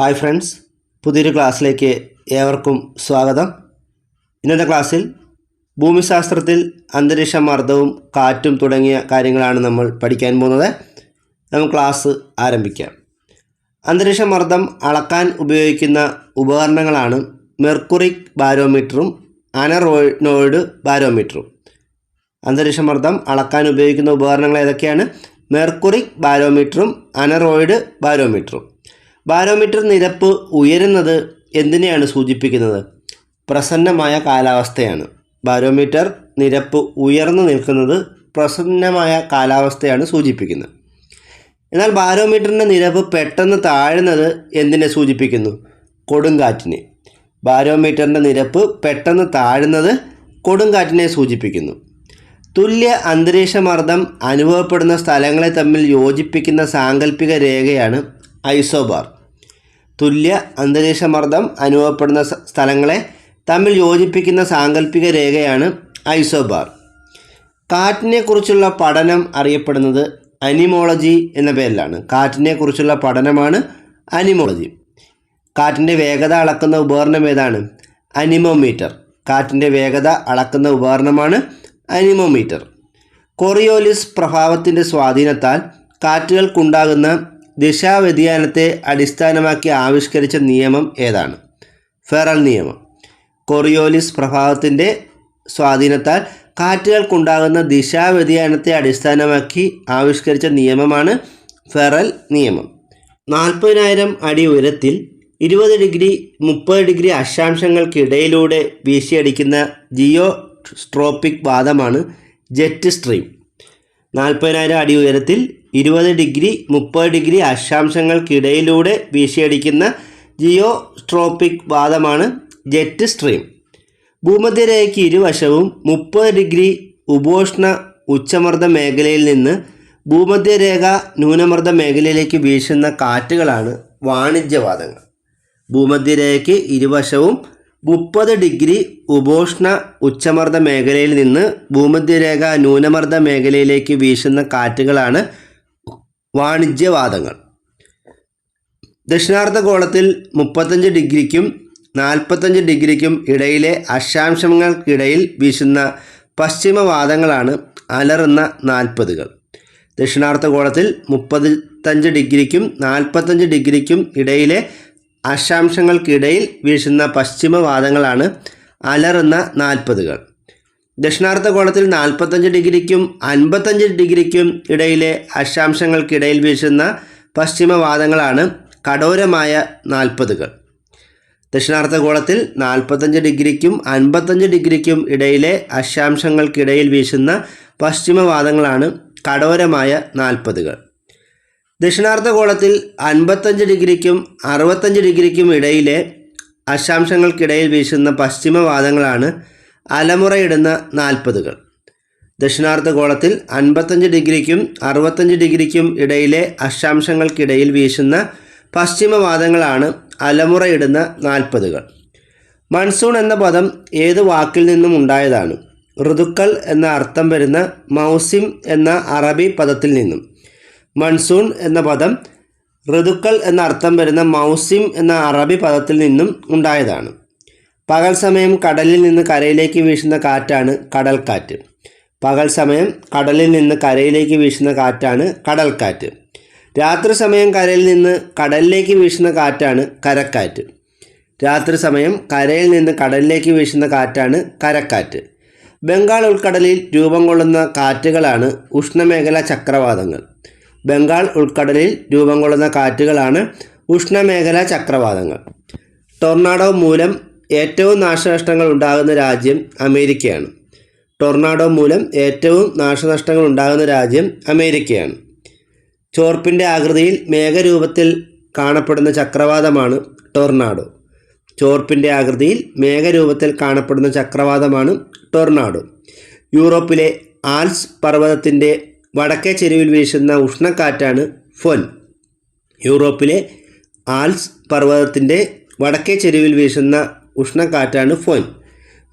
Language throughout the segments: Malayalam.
ഹായ് ഫ്രണ്ട്സ് പുതിയൊരു ക്ലാസ്സിലേക്ക് ഏവർക്കും സ്വാഗതം. ഇന്നത്തെ ക്ലാസ്സിൽ ഭൂമിശാസ്ത്രത്തിൽ അന്തരീക്ഷ മർദ്ദവും കാറ്റും തുടങ്ങിയ കാര്യങ്ങളാണ് നമ്മൾ പഠിക്കാൻ പോകുന്നത്. നമുക്ക് ക്ലാസ് ആരംഭിക്കാം. അന്തരീക്ഷ മർദ്ദം അളക്കാൻ ഉപയോഗിക്കുന്ന ഉപകരണങ്ങളാണ് മെർക്കുറിക് ബാരോമീറ്ററും അനറോയിനോയിഡ് ബാരോമീറ്ററും. അന്തരീക്ഷ മർദ്ദം അളക്കാൻ ഉപയോഗിക്കുന്ന ഉപകരണങ്ങൾ ഏതൊക്കെയാണ്? മെർക്കുറിക് ബാരോമീറ്ററും അനറോയിഡ് ബാരോമീറ്ററും. ബാരോമീറ്റർ നിരപ്പ് ഉയരുന്നത് എന്തിനെയാണ് സൂചിപ്പിക്കുന്നത്? പ്രസന്നമായ കാലാവസ്ഥയാണ്. ബാരോമീറ്റർ നിരപ്പ് ഉയർന്നു നിൽക്കുന്നത് പ്രസന്നമായ കാലാവസ്ഥയാണ് സൂചിപ്പിക്കുന്നത്. എന്നാൽ ബാരോമീറ്ററിന്റെ നിരപ്പ് പെട്ടെന്ന് താഴുന്നത് എന്തിനെ സൂചിപ്പിക്കുന്നു? കൊടുങ്കാറ്റിനെ. ബാരോമീറ്ററിന്റെ നിരപ്പ് പെട്ടെന്ന് താഴുന്നത് കൊടുങ്കാറ്റിനെ സൂചിപ്പിക്കുന്നു. തുല്യ അന്തരീക്ഷ മർദ്ദം അനുഭവപ്പെടുന്ന സ്ഥലങ്ങളെ തമ്മിൽ യോജിപ്പിക്കുന്ന സാങ്കല്പിക രേഖയാണ് ഐസോബാർ. തുല്യ അന്തരീക്ഷ മർദ്ദം അനുഭവപ്പെടുന്ന സ്ഥലങ്ങളെ തമ്മിൽ യോജിപ്പിക്കുന്ന സാങ്കല്പിക രേഖയാണ് ഐസോബാർ. കാറ്റിനെക്കുറിച്ചുള്ള പഠനം അറിയപ്പെടുന്നത് അനിമോളജി എന്ന പേരിലാണ്. കാറ്റിനെക്കുറിച്ചുള്ള പഠനമാണ് അനിമോളജി. കാറ്റിന്റെ വേഗത അളക്കുന്ന ഉപകരണം ഏതാണ്? അനിമോമീറ്റർ. കാറ്റിന്റെ വേഗത അളക്കുന്ന ഉപകരണമാണ് അനിമോമീറ്റർ. കൊറിയോലിസ് പ്രഭാവത്തിന്റെ സ്വാധീനത്താൽ കാറ്റുകൾക്കുണ്ടാകുന്ന ദിശാവ്യതിയാനത്തെ അടിസ്ഥാനമാക്കി ആവിഷ്കരിച്ച നിയമം ഏതാണ്? ഫെറൽ നിയമം. കൊറിയോലിസ് പ്രഭാവത്തിന്റെ സ്വാധീനത്താൽ കാറ്റുകൾക്കുണ്ടാകുന്ന ദിശാവ്യതിയാനത്തെ അടിസ്ഥാനമാക്കി ആവിഷ്കരിച്ച നിയമമാണ് ഫെറൽ നിയമം. നാൽപ്പതിനായിരം അടി ഉയരത്തിൽ ഇരുപത് ഡിഗ്രി മുപ്പത് ഡിഗ്രി അക്ഷാംശങ്ങൾക്കിടയിലൂടെ വീശിയടിക്കുന്ന ജിയോ സ്ട്രോപ്പിക് വാദമാണ് ജെറ്റ് സ്ട്രീം. നാൽപ്പതിനായിരം അടി ഉയരത്തിൽ ഇരുപത് ഡിഗ്രി മുപ്പത് ഡിഗ്രി അക്ഷാംശങ്ങൾക്കിടയിലൂടെ വീശിയടിക്കുന്ന ജിയോ സ്ട്രോപ്പിക് വാദമാണ് ജെറ്റ് സ്ട്രീം. ഭൂമധ്യരേഖയ്ക്ക് ഇരുവശവും മുപ്പത് ഡിഗ്രി ഉപോഷ്ണ ഉച്ചമർദ്ദ മേഖലയിൽ നിന്ന് ഭൂമധ്യരേഖ ന്യൂനമർദ്ദ മേഖലയിലേക്ക് വീശുന്ന കാറ്റുകളാണ് വാണിജ്യവാദങ്ങൾ. ഭൂമധ്യരേഖയ്ക്ക് ഇരുവശവും മുപ്പത് ഡിഗ്രി ഉപോഷ്ണ ഉച്ചമർദ്ദ മേഖലയിൽ നിന്ന് ഭൂമധ്യരേഖ ന്യൂനമർദ്ദ മേഖലയിലേക്ക് വീശുന്ന കാറ്റുകളാണ് വാണിജ്യവാദങ്ങൾ. ദക്ഷിണാർദ്ധഗോളത്തിൽ മുപ്പത്തഞ്ച് ഡിഗ്രിക്കും നാൽപ്പത്തഞ്ച് ഡിഗ്രിക്കും ഇടയിലെ അക്ഷാംശങ്ങൾക്കിടയിൽ വീശുന്ന പശ്ചിമവാദങ്ങളാണ് അലറുന്ന നാൽപ്പതുകൾ. ദക്ഷിണാർദ്ധഗോളത്തിൽ മുപ്പത്തഞ്ച് ഡിഗ്രിക്കും നാൽപ്പത്തഞ്ച് ഡിഗ്രിക്കും ഇടയിലെ അക്ഷാംശങ്ങൾക്കിടയിൽ വീശുന്ന പശ്ചിമവാദങ്ങളാണ് അലറുന്ന നാൽപ്പതുകൾ. ദക്ഷിണാർദ്ധഗോളത്തിൽ നാൽപ്പത്തഞ്ച് ഡിഗ്രിക്കും അൻപത്തഞ്ച് ഡിഗ്രിക്കും ഇടയിലെ അക്ഷാംശങ്ങൾക്കിടയിൽ വീശുന്ന പശ്ചിമവാദങ്ങളാണ് കടോരമായ നാൽപ്പതുകൾ. ദക്ഷിണാർദ്ധഗോളത്തിൽ നാൽപ്പത്തഞ്ച് ഡിഗ്രിക്കും അൻപത്തഞ്ച് ഡിഗ്രിക്കും ഇടയിലെ അക്ഷാംശങ്ങൾക്കിടയിൽ വീശുന്ന പശ്ചിമവാദങ്ങളാണ് കടോരമായ നാൽപ്പതുകൾ. ദക്ഷിണാർദ്ധഗോളത്തിൽ അൻപത്തഞ്ച് ഡിഗ്രിക്കും അറുപത്തഞ്ച് ഡിഗ്രിക്കും ഇടയിലെ അക്ഷാംശങ്ങൾക്കിടയിൽ വീശുന്ന പശ്ചിമവാദങ്ങളാണ് അലമുറയിടുന്ന നാൽപ്പതുകൾ. ദക്ഷിണാർദ്ധഗോളത്തിൽ അൻപത്തഞ്ച് ഡിഗ്രിക്കും അറുപത്തഞ്ച് ഡിഗ്രിക്കും ഇടയിലെ അക്ഷാംശങ്ങൾക്കിടയിൽ വീശുന്ന പശ്ചിമവാദങ്ങളാണ് അലമുറയിടുന്ന നാൽപ്പതുകൾ. മൺസൂൺ എന്ന പദം ഏത് വാക്കിൽ നിന്നും ഉണ്ടായതാണ്? ഋതുക്കൾ എന്ന അർത്ഥം വരുന്ന മൗസിം എന്ന അറബി പദത്തിൽ നിന്നും. മൺസൂൺ എന്ന പദം ഋതുക്കൾ എന്ന അർത്ഥം വരുന്ന മൗസിം എന്ന അറബി പദത്തിൽ നിന്നും ഉണ്ടായതാണ്. പകൽ സമയം കടലിൽ നിന്ന് കരയിലേക്ക് വീശുന്ന കാറ്റാണ് കടൽക്കാറ്റ്. പകൽ സമയം കടലിൽ നിന്ന് കരയിലേക്ക് വീശുന്ന കാറ്റാണ് കടൽക്കാറ്റ്. രാത്രി സമയം കരയിൽ നിന്ന് കടലിലേക്ക് വീശുന്ന കാറ്റാണ് കരക്കാറ്റ്. രാത്രി സമയം കരയിൽ നിന്ന് കടലിലേക്ക് വീശുന്ന കാറ്റാണ് കരക്കാറ്റ്. ബംഗാൾ ഉൾക്കടലിൽ രൂപം കൊള്ളുന്ന കാറ്റുകളാണ് ഉഷ്ണമേഖലാ ചക്രവാതങ്ങൾ. ബംഗാൾ ഉൾക്കടലിൽ രൂപം കൊള്ളുന്ന കാറ്റുകളാണ് ഉഷ്ണമേഖലാ ചക്രവാതങ്ങൾ. ടൊർണാഡോ മൂലം ഏറ്റവും നാശനഷ്ടങ്ങൾ ഉണ്ടാകുന്ന രാജ്യം അമേരിക്കയാണ്. ടൊർണാഡോ മൂലം ഏറ്റവും നാശനഷ്ടങ്ങൾ ഉണ്ടാകുന്ന രാജ്യം അമേരിക്കയാണ്. ചോർപ്പിന്റെ ആകൃതിയിൽ മേഘരൂപത്തിൽ കാണപ്പെടുന്ന ചക്രവാതമാണ് ടൊർണാഡോ. ചോർപ്പിന്റെ ആകൃതിയിൽ മേഘരൂപത്തിൽ കാണപ്പെടുന്ന ചക്രവാതമാണ് ടൊർണാഡോ. യൂറോപ്പിലെ ആൽസ് പർവതത്തിന്റെ വടക്കേ ചെരുവിൽ വീശുന്ന ഉഷ്ണക്കാറ്റാണ് ഫൊൻ. യൂറോപ്പിലെ ആൽസ് പർവതത്തിന്റെ വടക്കേ ചെരുവിൽ വീശുന്ന ഉഷ്ണക്കാറ്റാണ് ഫോൻ.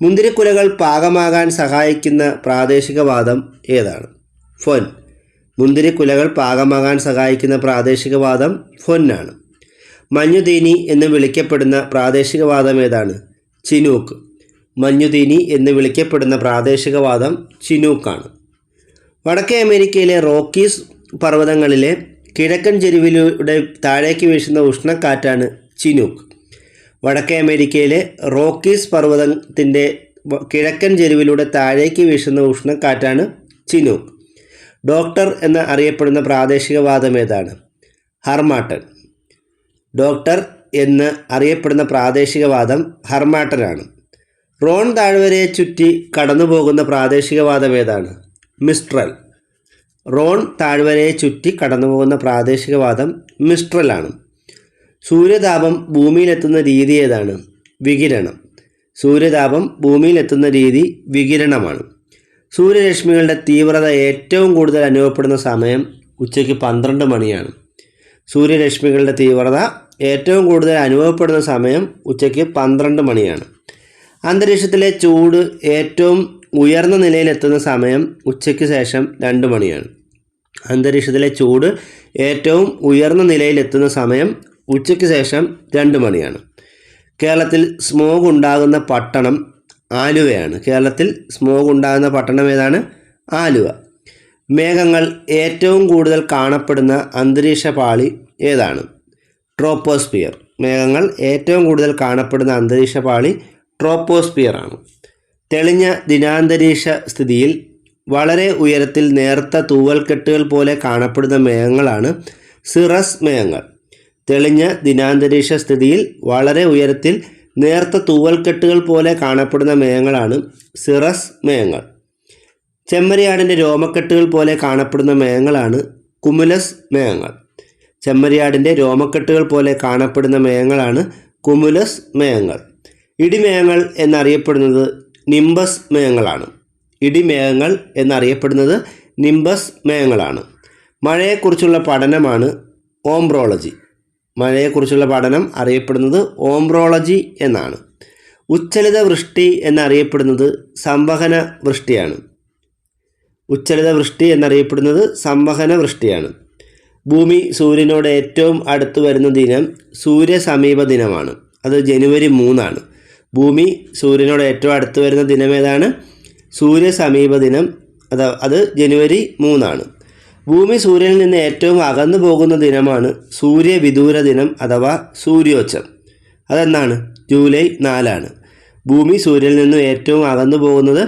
മുന്തിരിക്കുലകൾ പാകമാകാൻ സഹായിക്കുന്ന പ്രാദേശികവാദം ഏതാണ്? ഫൊൻ. മുന്തിരിക്കുലകൾ പാകമാകാൻ സഹായിക്കുന്ന പ്രാദേശികവാദം ഫൊന്നാണ്. മഞ്ഞുതീനി എന്ന് വിളിക്കപ്പെടുന്ന പ്രാദേശികവാദം ഏതാണ്? ചിനൂക്ക്. മഞ്ഞുതീനി എന്ന് വിളിക്കപ്പെടുന്ന പ്രാദേശികവാദം ചിനൂക്കാണ്. വടക്കേ അമേരിക്കയിലെ റോക്കീസ് പർവതങ്ങളിലെ കിഴക്കൻ ചെരുവിലൂടെ താഴേക്ക് വീശുന്ന ഉഷ്ണക്കാറ്റാണ് ചിനൂക്ക്. വടക്കേ അമേരിക്കയിലെ റോക്കീസ് പർവതത്തിന്റെ കിഴക്കൻ ചെരുവിലൂടെ താഴേക്ക് വീശുന്ന ഉഷ്ണക്കാറ്റാണ് ചിനൂക്ക്. ഡോക്ടർ എന്ന് അറിയപ്പെടുന്ന പ്രാദേശികവാദം ഏതാണ്? ഹർമാട്ടൻ. ഡോക്ടർ എന്ന് അറിയപ്പെടുന്ന പ്രാദേശികവാദം ഹർമാട്ടനാണ്. റോൺ താഴ്വരയെ ചുറ്റി കടന്നുപോകുന്ന പ്രാദേശികവാദം ഏതാണ്? മിസ്ട്രൽ. റോൺ താഴ്വരയെ ചുറ്റി കടന്നുപോകുന്ന പ്രാദേശികവാദം മിസ്ട്രലാണ് സൂര്യതാപം ഭൂമിയിലെത്തുന്ന രീതി ഏതാണ്? വികിരണം. സൂര്യതാപം ഭൂമിയിലെത്തുന്ന രീതി വികിരണമാണ്. സൂര്യരശ്മികളുടെ തീവ്രത ഏറ്റവും കൂടുതൽ അനുഭവപ്പെടുന്ന സമയം ഉച്ചയ്ക്ക് പന്ത്രണ്ട് മണിയാണ്. സൂര്യരശ്മികളുടെ തീവ്രത ഏറ്റവും കൂടുതൽ അനുഭവപ്പെടുന്ന സമയം ഉച്ചയ്ക്ക് പന്ത്രണ്ട് മണിയാണ്. അന്തരീക്ഷത്തിലെ ചൂട് ഏറ്റവും ഉയർന്ന നിലയിലെത്തുന്ന സമയം ഉച്ചയ്ക്ക് ശേഷം രണ്ട് മണിയാണ്. അന്തരീക്ഷത്തിലെ ചൂട് ഏറ്റവും ഉയർന്ന നിലയിലെത്തുന്ന സമയം ഉച്ചയ്ക്ക് ശേഷം രണ്ട് മണിയാണ്. കേരളത്തിൽ സ്മോഗ് ഉണ്ടാകുന്ന പട്ടണം ആലുവയാണ്. കേരളത്തിൽ സ്മോഗ് ഉണ്ടാകുന്ന പട്ടണം ഏതാണ്? ആലുവ. മേഘങ്ങൾ ഏറ്റവും കൂടുതൽ കാണപ്പെടുന്ന അന്തരീക്ഷ പാളി ഏതാണ്? ട്രോപ്പോസ്ഫിയർ മേഘങ്ങൾ ഏറ്റവും കൂടുതൽ കാണപ്പെടുന്ന അന്തരീക്ഷ പാളി ട്രോപ്പോസ്ഫിയർ ആണ്. തെളിഞ്ഞ ദിനാന്തരീക്ഷ സ്ഥിതിയിൽ വളരെ ഉയരത്തിൽ നേർത്ത തൂവൽക്കെട്ടുകൾ പോലെ കാണപ്പെടുന്ന മേഘങ്ങളാണ് സിറസ് മേഘങ്ങൾ. തെളിഞ്ഞ ദിനാന്തരീക്ഷ സ്ഥിതിയിൽ വളരെ ഉയരത്തിൽ നേർത്ത തൂവൽക്കെട്ടുകൾ പോലെ കാണപ്പെടുന്ന മേഘങ്ങളാണ് സിറസ് മേഘങ്ങൾ. ചെമ്മരിയാടിന്റെ രോമക്കെട്ടുകൾ പോലെ കാണപ്പെടുന്ന മേഘങ്ങളാണ് കുമുലസ് മേഘങ്ങൾ. ചെമ്മരിയാടിന്റെ രോമക്കെട്ടുകൾ പോലെ കാണപ്പെടുന്ന മേഘങ്ങളാണ് കുമുലസ് മേഘങ്ങൾ. ഇടിമേഘങ്ങൾ എന്നറിയപ്പെടുന്നത് നിംബസ് മേഘങ്ങളാണ്. ഇടിമേഘങ്ങൾ എന്നറിയപ്പെടുന്നത് നിംബസ് മേഘങ്ങളാണ്. മഴയെക്കുറിച്ചുള്ള പഠനമാണ് ഓംബ്രോളജി. മഴയെക്കുറിച്ചുള്ള പഠനം അറിയപ്പെടുന്നത് ഓംബ്രോളജി എന്നാണ്. ഉച്ചലിത വൃഷ്ടി എന്നറിയപ്പെടുന്നത് സംവഹന വൃഷ്ടിയാണ് ഉച്ചലിത വൃഷ്ടി എന്നറിയപ്പെടുന്നത് സംവഹന വൃഷ്ടിയാണ് ഭൂമി സൂര്യനോട് ഏറ്റവും അടുത്ത് വരുന്ന ദിനം സൂര്യ സമീപ ദിനമാണ്. അത് ജനുവരി മൂന്നാണ്. ഭൂമി സൂര്യനോട് ഏറ്റവും അടുത്ത് വരുന്ന ദിനം ഏതാണ്? സൂര്യ സമീപ ദിനം. അത് അത് ജനുവരി മൂന്നാണ്. ഭൂമി സൂര്യനിൽ നിന്ന് ഏറ്റവും അകന്നു പോകുന്ന ദിനമാണ് സൂര്യവിദൂര ദിനം അഥവാ സൂര്യോച്ചം. അതെന്നാണ് ജൂലൈ നാലാണ്. ഭൂമി സൂര്യനിൽ നിന്ന് ഏറ്റവും അകന്നു പോകുന്നത്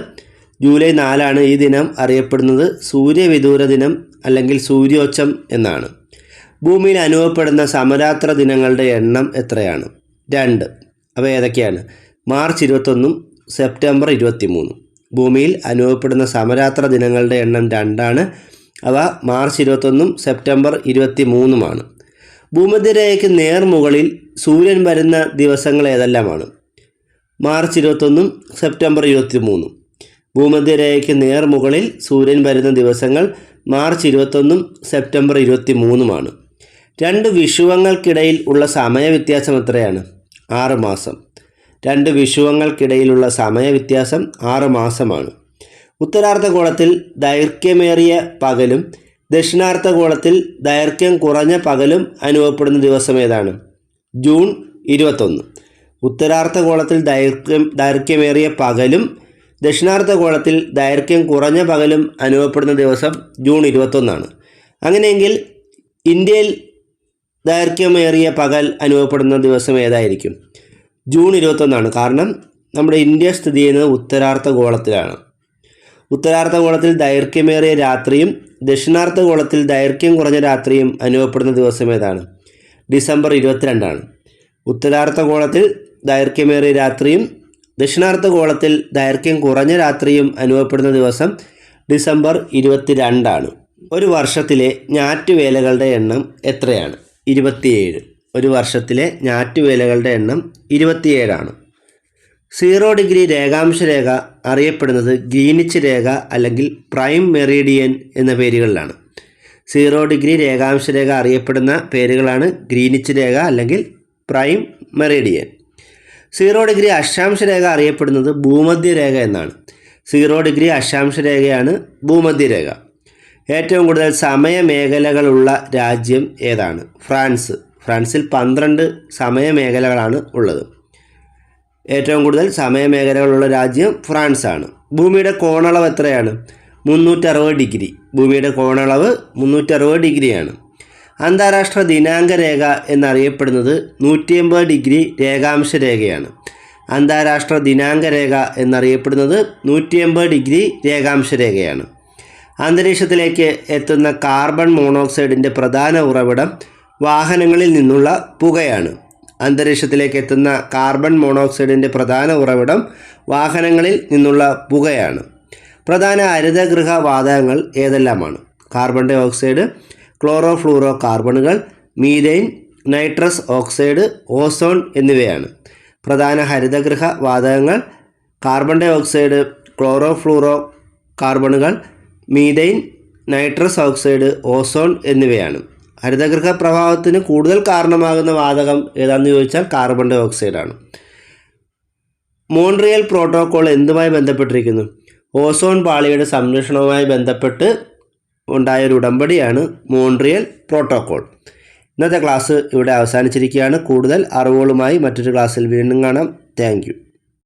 ജൂലൈ നാലാണ് ഈ ദിനം അറിയപ്പെടുന്നത്. സൂര്യവിദൂര ദിനം അല്ലെങ്കിൽ സൂര്യോച്ചം എന്നാണ്. ഭൂമിയിൽ അനുഭവപ്പെടുന്ന സമരാത്ര ദിനങ്ങളുടെ എണ്ണം എത്രയാണ്? രണ്ട്. അവ ഏതൊക്കെയാണ്? മാർച്ച് ഇരുപത്തൊന്നും സെപ്റ്റംബർ ഇരുപത്തി മൂന്നും ഭൂമിയിൽ അനുഭവപ്പെടുന്ന സമരാത്ര ദിനങ്ങളുടെ എണ്ണം രണ്ടാണ്. അവ മാർച്ച് ഇരുപത്തൊന്നും സെപ്റ്റംബർ ഇരുപത്തി മൂന്നുമാണ് ഭൂമധ്യരേഖയ്ക്ക് നേർമുകളിൽ സൂര്യൻ വരുന്ന ദിവസങ്ങൾ ഏതെല്ലാമാണ്? മാർച്ച് ഇരുപത്തൊന്നും സെപ്റ്റംബർ ഇരുപത്തി മൂന്നും ഭൂമധ്യരേഖയ്ക്ക് നേർമുകളിൽ സൂര്യൻ വരുന്ന ദിവസങ്ങൾ മാർച്ച് ഇരുപത്തൊന്നും സെപ്റ്റംബർ ഇരുപത്തി മൂന്നുമാണ് രണ്ട് വിഷുവങ്ങൾക്കിടയിൽ ഉള്ള സമയവ്യത്യാസം എത്രയാണ്? ആറ് മാസം. രണ്ട് വിഷുവങ്ങൾക്കിടയിലുള്ള സമയവ്യത്യാസം ആറ് മാസമാണ്. ഉത്തരാർദ്ധഗോളത്തിൽ ദൈർഘ്യമേറിയ പകലും ദക്ഷിണാർദ്ധഗോളത്തിൽ ദൈർഘ്യം കുറഞ്ഞ പകലും അനുഭവപ്പെടുന്ന ദിവസം ഏതാണ്? ജൂൺ ഇരുപത്തൊന്ന്. ഉത്തരാർദ്ധഗോളത്തിൽ ദൈർഘ്യം ദൈർഘ്യമേറിയ പകലും ദക്ഷിണാർദ്ധഗോളത്തിൽ ദൈർഘ്യം കുറഞ്ഞ പകലും അനുഭവപ്പെടുന്ന ദിവസം ജൂൺ ഇരുപത്തൊന്നാണ്. അങ്ങനെയെങ്കിൽ ഇന്ത്യയിൽ ദൈർഘ്യമേറിയ പകൽ അനുഭവപ്പെടുന്ന ദിവസം ഏതായിരിക്കും? ജൂൺ ഇരുപത്തൊന്നാണ്. കാരണം നമ്മുടെ ഇന്ത്യ സ്ഥിതി ചെയ്യുന്നത് ഉത്തരാർദ്ധഗോളത്തിലാണ്. ഉത്തരാർദ്ധഗോളത്തിൽ ദൈർഘ്യമേറിയ രാത്രിയും ദക്ഷിണാർദ്ധഗോളത്തിൽ ദൈർഘ്യം കുറഞ്ഞ രാത്രിയും അനുഭവപ്പെടുന്ന ദിവസം ഏതാണ്? ഡിസംബർ ഇരുപത്തിരണ്ടാണ്. ഉത്തരാർദ്ധഗോളത്തിൽ ദൈർഘ്യമേറിയ രാത്രിയും ദക്ഷിണാർദ്ധഗോളത്തിൽ ദൈർഘ്യം കുറഞ്ഞ രാത്രിയും അനുഭവപ്പെടുന്ന ദിവസം ഡിസംബർ ഇരുപത്തിരണ്ടാണ്. ഒരു വർഷത്തിലെ ഞാറ്റുവേലകളുടെ എണ്ണം എത്രയാണ്? ഇരുപത്തിയേഴ്. ഒരു വർഷത്തിലെ ഞാറ്റുവേലകളുടെ എണ്ണം ഇരുപത്തിയേഴാണ്. സീറോ ഡിഗ്രി രേഖാംശ രേഖ അറിയപ്പെടുന്നത് ഗ്രീനിച്ച് രേഖ അല്ലെങ്കിൽ പ്രൈം മെറീഡിയൻ എന്ന പേരുകളിലാണ്. സീറോ ഡിഗ്രി രേഖാംശ രേഖ അറിയപ്പെടുന്ന പേരുകളാണ് ഗ്രീനിച്ച് രേഖ അല്ലെങ്കിൽ പ്രൈം മെറീഡിയൻ. സീറോ ഡിഗ്രി അക്ഷാംശ രേഖ അറിയപ്പെടുന്നത് ഭൂമധ്യ രേഖ എന്നാണ്. സീറോ ഡിഗ്രി അക്ഷാംശ രേഖയാണ് ഭൂമധ്യ രേഖ. ഏറ്റവും കൂടുതൽ സമയമേഖലകളുള്ള രാജ്യം ഏതാണ്? ഫ്രാൻസ്. ഫ്രാൻസിൽ പന്ത്രണ്ട് സമയമേഖലകളാണ് ഉള്ളത്. ഏറ്റവും കൂടുതൽ സമയമേഖലകളുള്ള രാജ്യം ഫ്രാൻസാണ്. ഭൂമിയുടെ കോണളവ് എത്രയാണ്? മുന്നൂറ്ററുപത് ഡിഗ്രി. ഭൂമിയുടെ കോണളവ് മുന്നൂറ്ററുപത് ഡിഗ്രിയാണ്. അന്താരാഷ്ട്ര ദിനാങ്ക രേഖ എന്നറിയപ്പെടുന്നത് നൂറ്റി എൺപത് ഡിഗ്രി രേഖാംശ രേഖയാണ്. അന്താരാഷ്ട്ര ദിനാങ്ക രേഖ എന്നറിയപ്പെടുന്നത് നൂറ്റി എൺപത് ഡിഗ്രി രേഖാംശ രേഖയാണ്. അന്തരീക്ഷത്തിലേക്ക് എത്തുന്ന കാർബൺ മോണോക്സൈഡിന്റെ പ്രധാന ഉറവിടം വാഹനങ്ങളിൽ നിന്നുള്ള പുകയാണ്. അന്തരീക്ഷത്തിലേക്ക് എത്തുന്ന കാർബൺ മോണോക്സൈഡിന്റെ പ്രധാന ഉറവിടം വാഹനങ്ങളിൽ നിന്നുള്ള പുകയാണ്. പ്രധാന ഹരിതഗൃഹ വാതകങ്ങൾ ഏതെല്ലാമാണ്? Carbon dioxide chloro fluoro കാർബണുകൾ മീഥൈൻ നൈട്രസ് ഓക്സൈഡ് ഓസോൺ എന്നിവയാണ്. പ്രധാന ഹരിതഗൃഹ വാതകങ്ങൾ carbon dioxide chloro fluoro കാർബണുകൾ മീഥൈൻ നൈട്രസ് ഓക്സൈഡ് ഓസോൺ എന്നിവയാണ്. ഹരിതഗൃഹ പ്രഭാവത്തിന് കൂടുതൽ കാരണമാകുന്ന വാതകം ഏതാണെന്ന് ചോദിച്ചാൽ കാർബൺ ഡൈ ഓക്സൈഡാണ് മോൺട്രിയൽ പ്രോട്ടോകോൾ എന്തുമായി ബന്ധപ്പെട്ടിരിക്കുന്നു? ഓസോൺ പാളിയുടെ സംരക്ഷണവുമായി ബന്ധപ്പെട്ട് ഉണ്ടായ ഒരു ഉടമ്പടിയാണ് മോൺട്രിയൽ പ്രോട്ടോകോൾ ഇന്നത്തെ ക്ലാസ് ഇവിടെ അവസാനിച്ചിരിക്കുകയാണ്. കൂടുതൽ അറിവുകളുമായി മറ്റൊരു ക്ലാസ്സിൽ വീണ്ടും കാണാം. താങ്ക്